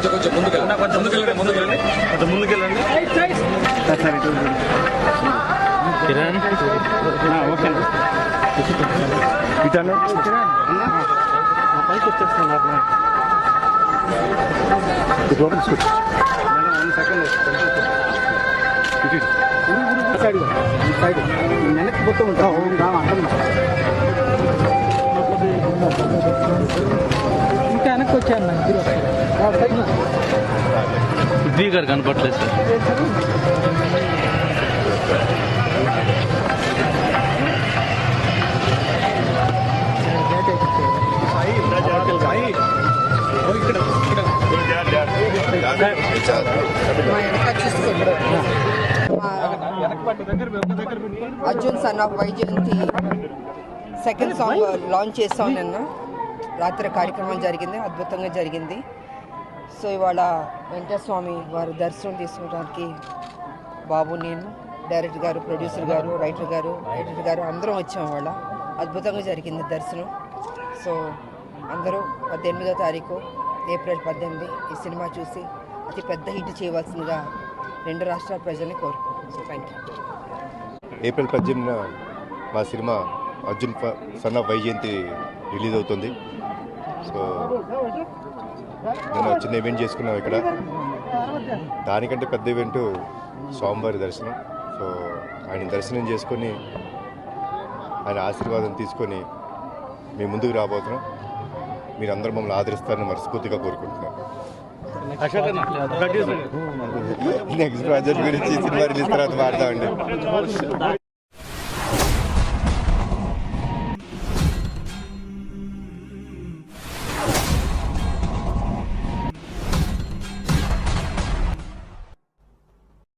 ముందుకెళ్ళండి. కొంచెం ముందుకెళ్ళండి ముందుకెళ్ళండి. కొంచెం ముందుకెళ్ళండి. కిరణ్? ఓకే. ఇటనే పైకి వచ్చేస్తాను ఇటు వరకు తీసుకొచ్చు వన్ సెకండ్ ఇటు ఇటు. సైడ్ ఈ సైడ్ వెనక్కి మొత్తం ఉంటా ఇంకా వెనక్కి వచ్చాను పృథ్వీ గారు కనపట్లేదు సార్. మా Arjun son of Vyjayanthi second song launch చేస్తాం నిన్న. రాత్రి కార్యక్రమం జరిగింది అద్భుతంగా జరిగింది. సో ఇవాళ వెంకటస్వామి వారి దర్శనం తీసుకోవడానికి బాబు నేను డైరెక్టర్ గారు ప్రొడ్యూసర్ గారు రైటర్ గారు ఎడిటర్ గారు అందరం వచ్చాం ఇవాళ. అద్భుతంగా జరిగింది దర్శనం. సో అందరూ పద్దెనిమిదో తారీఖు ఏప్రిల్ పద్దెనిమిది ఈ సినిమా చూసి అతి పెద్ద హిట్ చేయవలసిందిగా రెండు రాష్ట్రాల ప్రజల్ని కోరుకుంటున్నాను థ్యాంక్ యూ ఏప్రిల్ పద్దెనిమిదిన మా సినిమా అర్జున్ ఫ- సన్ ఆఫ్ వైజయంతి రిలీజ్ అవుతుంది. సో నేను చిన్న ఈవెంట్ చేసుకున్నాం ఇక్కడ. దానికంటే పెద్ద ఈవెంట్ స్వామివారి దర్శనం. సో ఆయన దర్శనం చేసుకొని ఆయన ఆశీర్వాదం తీసుకొని మేము ముందుకు రాబోతున్నాం. మీరందరూ మమ్మల్ని ఆదరిస్తారని మనస్ఫూర్తిగా కోరుకుంటున్నాం. నెక్స్ట్ ప్రాజెక్ట్ గురించి సినిమా రిలీజ్ తర్వాత మాట్లాడండి